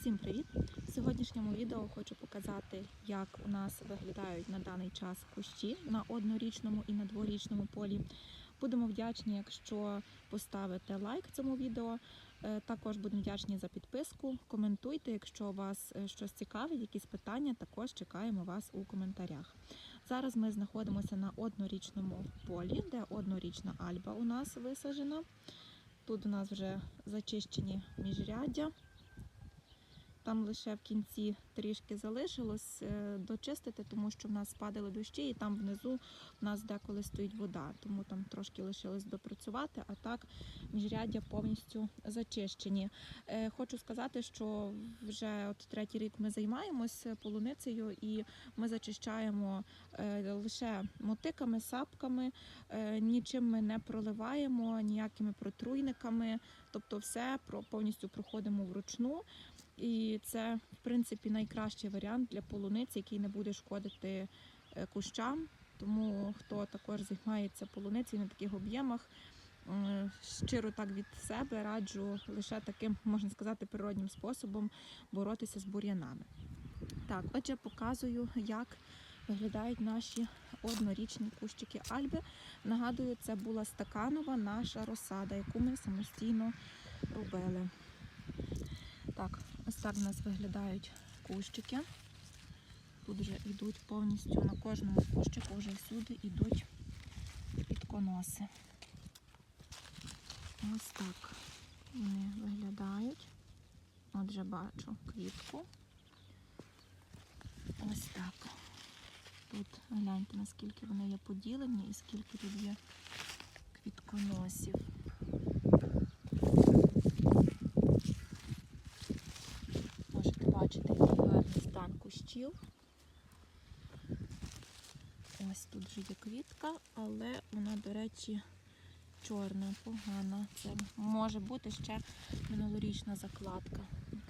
Усім привіт! В сьогоднішньому відео хочу показати, як у нас виглядають на даний час кущі на однорічному і на дворічному полі. Будемо вдячні, якщо поставите лайк цьому відео. Е, Також будемо вдячні за підписку. Коментуйте, якщо вас е, щось цікавить, якісь питання, також чекаємо вас у коментарях. Зараз ми знаходимося на однорічному полі, де однорічна альба у нас висаджена. Тут у нас вже зачищені міжряддя. Там лише в кінці трішки залишилось е, дочистити, тому що в нас спадали дощі, і там внизу в нас деколи стоїть вода, тому там трошки лишилось допрацювати, а так міжряддя повністю зачищені. Е, Хочу сказати, що вже от третій рік ми займаємося полуницею і ми зачищаємо е, лише мотиками, сапками, нічим ми не проливаємо, ніякими протруйниками, тобто все повністю проходимо вручну. І це, в принципі, найкращий варіант для полуниці, який не буде шкодити е, кущам. Тому хто також займається полуницею на таких об'ємах, щиро так від себе раджу лише таким, можна сказати, природнім способом боротися з бур'янами. Так, отже, показую, як виглядають наші однорічні кущики Альби. Нагадую, це була стаканова наша розсада, яку ми самостійно робили. Так, ось так у нас виглядають кущики. Тут вже йдуть повністю на кожному кущику, вже всюди йдуть підконоси. Ось так вони виглядають. Отже, бачу квітку. Ось так. Тут гляньте, наскільки вони є поділені і скільки тут є квітконосів. Можете бачити, який гарний стан кущів. Ось тут вже є квітка, але вона, до речі, чорна, погана. Це може бути ще минулорічна закладка.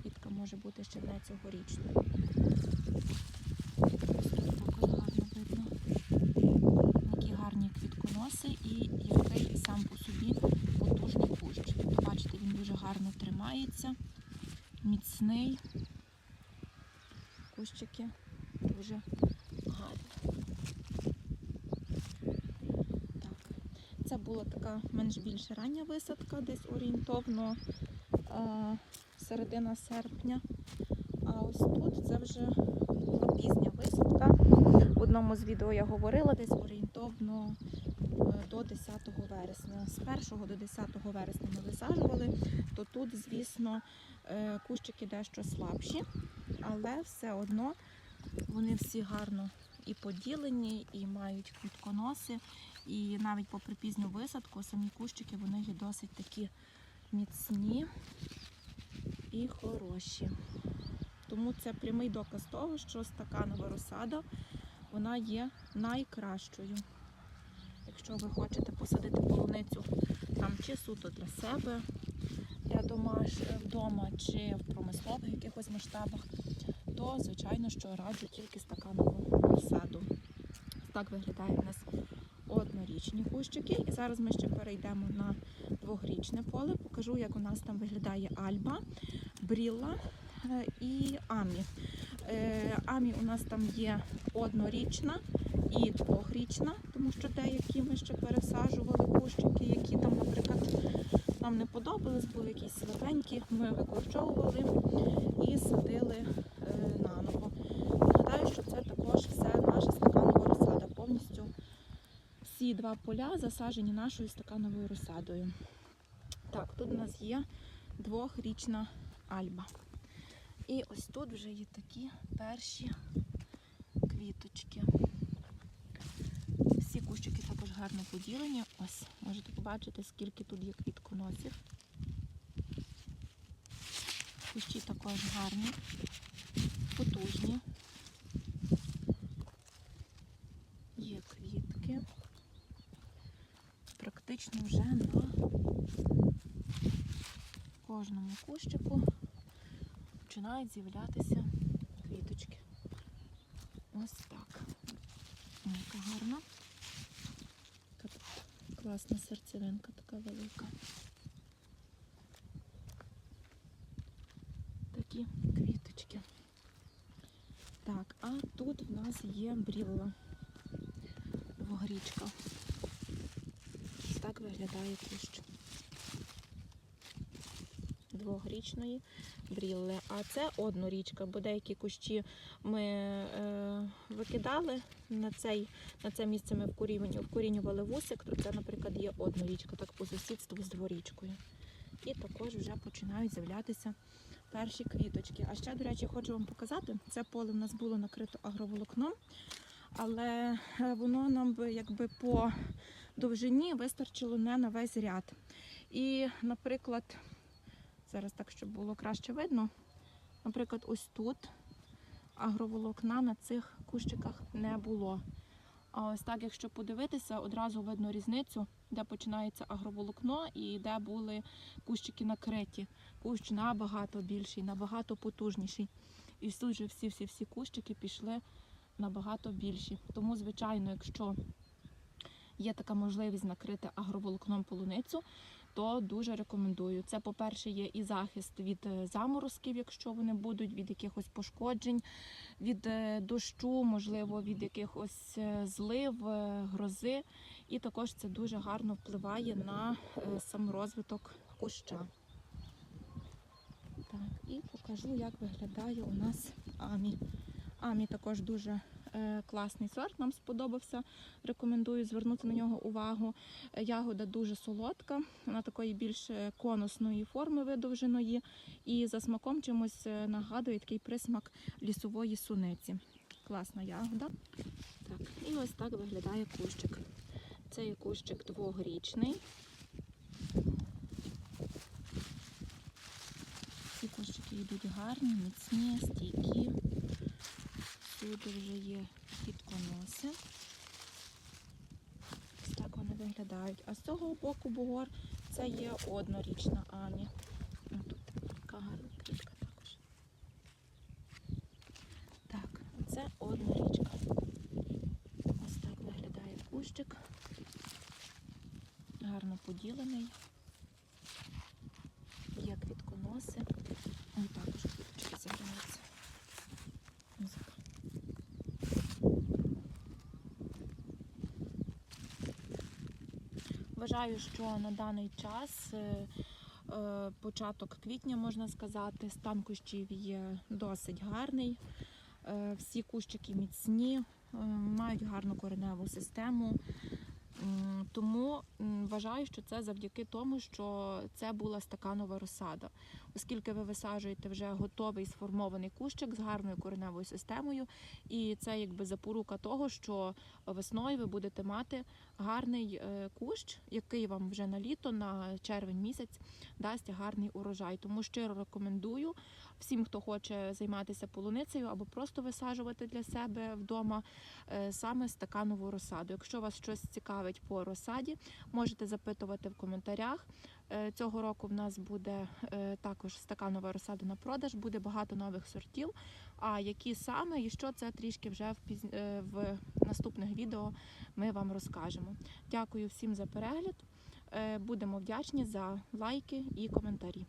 Квітка може бути ще не цьогорічна. Ось тут також гарно видно. Які гарні квітконоси і який сам по собі потужний кущ. Тобто, бачите, він дуже гарно тримається, міцний. Кущики дуже гарні. Так. Це була така менш-більш рання висадка, десь орієнтовно е, середина серпня. А ось тут це вже була пізня висадка. В одному з відео я говорила десь орієнтовно е, до 10 вересня. З 1 до 10 вересня ми висаджували, то тут, звісно, е, кущики дещо слабші, але все одно вони всі гарно і поділені, і мають квітконоси. І навіть попри пізню висадку, самі кущики вони є досить такі міцні і хороші. Тому це прямий доказ того, що стаканова розсада вона є найкращою. Якщо ви хочете посадити полуницю там чи суто для себе, для домаш вдома, чи в промислових якихось масштабах, то звичайно, що раджу тільки стаканову розсаду. Так виглядають у нас однорічні кущики. І зараз ми ще перейдемо на двохрічне поле. Покажу, як у нас там виглядає альба, брілла е, і амі. Е, Амі у нас там є однорічна і двохрічна, тому що деякі ми ще пересаджували кущики, які там, наприклад, нам не подобались, були якісь слабенькі, ми викорчовували і садили е, наново. Нагадаю, що це також все наша стаканова розсада. Повністю всі два поля засаджені нашою стакановою розсадою. Так, тут у нас є двохрічна альба. І ось тут вже є такі перші квіточки. Всі кущики також гарно поділені. Ось, можете побачити, скільки тут є квітконосів. Кущі також гарні, потужні. Є квітки. Практично вже на кожному кущику починають з'являтися квіточки. Ось так. Яка гарна. Тут класна серцевинка, така велика. такі квіточки. Так, а тут в нас є брілла. Двогрічка. Так виглядає кущ. Двогрічної брілли. А це однорічка, бо деякі кущі ми е, викидали на, цей, на це місце ми вкорінювали, вусик, то це, наприклад, є однорічка, так по сусідству з дворічкою. І також вже починають з'являтися перші квіточки. А ще, до речі, хочу вам показати, це поле в нас було накрито агроволокном, але е, воно нам би якби по довжині вистачило не на весь ряд. І, наприклад, зараз так, щоб було краще видно, наприклад, ось тут агроволокна на цих кущиках не було. А ось так, якщо подивитися, одразу видно різницю, де починається агроволокно і де були кущики накриті. Кущ набагато більший, набагато потужніший. І тут вже всі-всі-всі кущики пішли набагато більші. Тому, звичайно, якщо є така можливість накрити агроволокном полуницю, то дуже рекомендую. Це, по-перше, є і захист від е, заморозків, якщо вони будуть, від якихось пошкоджень, від е, дощу, можливо, від якихось е, злив, грози. І також це дуже гарно впливає на сам розвиток куща. Так, і покажу, як виглядає у нас амі. Амі також дуже класний сорт, нам сподобався. Рекомендую звернути на нього увагу. Е, Ягода дуже солодка, вона такої більш е, конусної форми видовженої і за смаком чимось е, нагадує такий присмак лісової суниці. Класна ягода. Так, і ось так виглядає кущик. Це є кущик двогрічний. Ці кущики йдуть гарні, міцні, стійкі. Всюди вже є підконоси. Ось так вони виглядають. А з цього боку бугор це є однорічна. Ну, тут така гарна квітка також. Так, це однорічка. Ось так виглядає кущик. Гарно поділений. Є квітконоси. Ось також квіточки зіграються. Музика. Вважаю, що на даний час, е, е, початок квітня, можна сказати, стан кущів є досить гарний. Е, Всі кущики міцні, мають гарну кореневу систему. Тому вважаю, що це завдяки тому, що це була стаканова розсада. Оскільки ви висаджуєте вже готовий сформований кущик з гарною кореневою системою, і це якби запорука того, що весною ви будете мати гарний е, кущ, який вам вже на літо, на червень місяць дасть гарний урожай. Тому щиро рекомендую всім, хто хоче займатися полуницею або просто висаджувати для себе вдома е, саме стаканову розсаду. Якщо вас щось цікавить по розсаді, можете запитувати в коментарях. Е, Цього року в нас буде е, також стаканова розсада на продаж, буде багато нових сортів. А які саме і що це трішки вже в, піз... е, в наступних відео ми вам розкажемо. Дякую всім за перегляд. Будемо вдячні за лайки і коментарі.